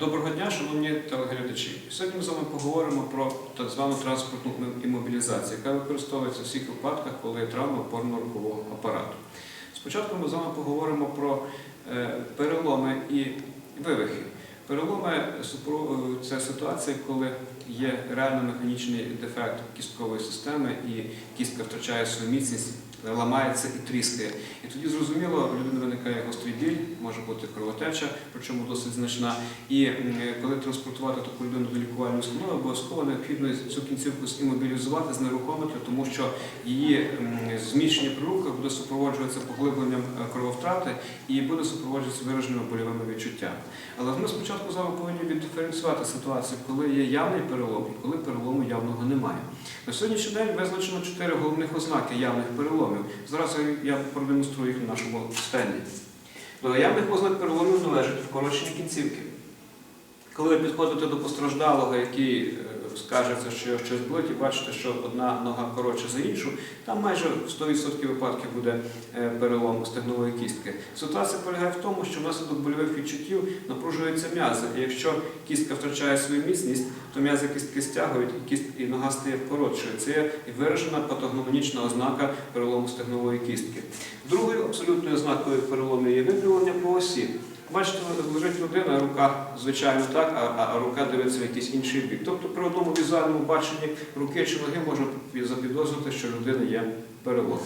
Доброго дня, шановні телеглядачі. Сьогодні ми з вами поговоримо про так звану транспортну імобілізацію, яка використовується в всіх випадках, коли є травма опорно-рухового апарату. Спочатку ми з вами поговоримо про е, переломи і вивихи. Переломи це ситуація, коли є реально механічний дефект кісткової системи і кістка втрачає свою міцність, ламається і тріскає. І тоді зрозуміло, у людини виникає гострий біль, може бути кровотеча, причому досить значна. І коли транспортувати таку людину до лікувальної установи, обов'язково необхідно цю кінцівку імобілізувати, знерухомити, тому що її зміщення при рухах буде супроводжуватися поглибленням е, крововтрати і буде супроводжуватися вираженими больовими відчуттями. Але ми спочатку з вами повинні віддиференціювати ситуацію, коли є явний перелом і коли перелому явного немає. На сьогоднішній день визначено чотири головних ознаки явних переломів. Зараз я продемонструю їх на нашому стенді. До явних ознак переломів належать вкорочені кінцівки. Коли ви підходите до постраждалого, який е, скажеться, що щось болить, і бачите, що одна нога коротша за іншу, там майже в 100% випадків буде е, перелом стегнової кістки. Ситуація полягає в тому, що внаслідок больових відчуттів напружуються м'язи. І якщо кістка втрачає свою міцність, то м'язи кістки стягують і, кіст... і нога стає коротшою. Це є виражена патогномонічна ознака перелому стегнової кістки. Другою абсолютною ознакою перелому є вибрювання по осі. Бачите, лежить людина, рука, звичайно, так, а, а рука дивиться в якийсь інший бік. Тобто при одному візуальному баченні руки чи ноги можна запідозрити, що в людини є перелом.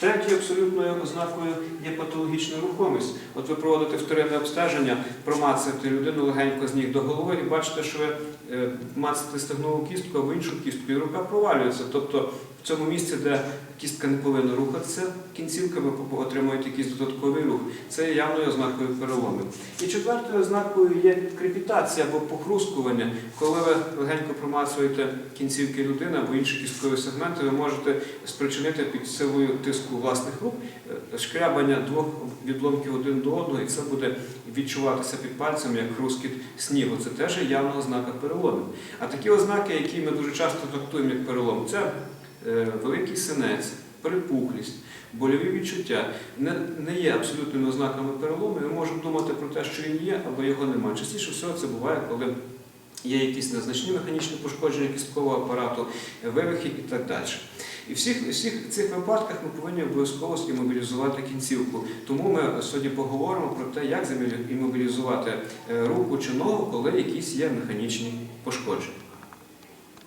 Третьою абсолютною ознакою є патологічна рухомість. От ви проводите вторинне обстеження, промацаєте людину легенько з ніг до голови і бачите, що ви е, мацаєте стегнову кістку або іншу кістку, і рука провалюється. Тобто в цьому місці, де кістка не повинна рухатися, кінцівка ви отримуєте якийсь додатковий рух. Це є явною ознакою переломів. І четвертою ознакою є крепітація або похрускування. Коли ви легенько промацуєте кінцівки людини або інші кісткові сегменти, ви можете спричинити під силою тиску власних рук е, шкрябання двох відломків один до одного, і це буде відчуватися під пальцем як хрускіт снігу. Це теж є явна ознака переломів. А такі ознаки, які ми дуже часто трактуємо як перелом, це великий синець, припухлість, больові відчуття не, не є абсолютними ознаками перелому. Ми можемо думати про те, що він є, або його немає. Частіше всього це буває, коли є якісь незначні механічні пошкодження кісткового апарату, вивихи і так далі. І в всіх, всіх цих випадках ми повинні обов'язково імобілізувати кінцівку. Тому ми сьогодні поговоримо про те, як імобілізувати е, руку чи ногу, коли якісь є механічні пошкодження.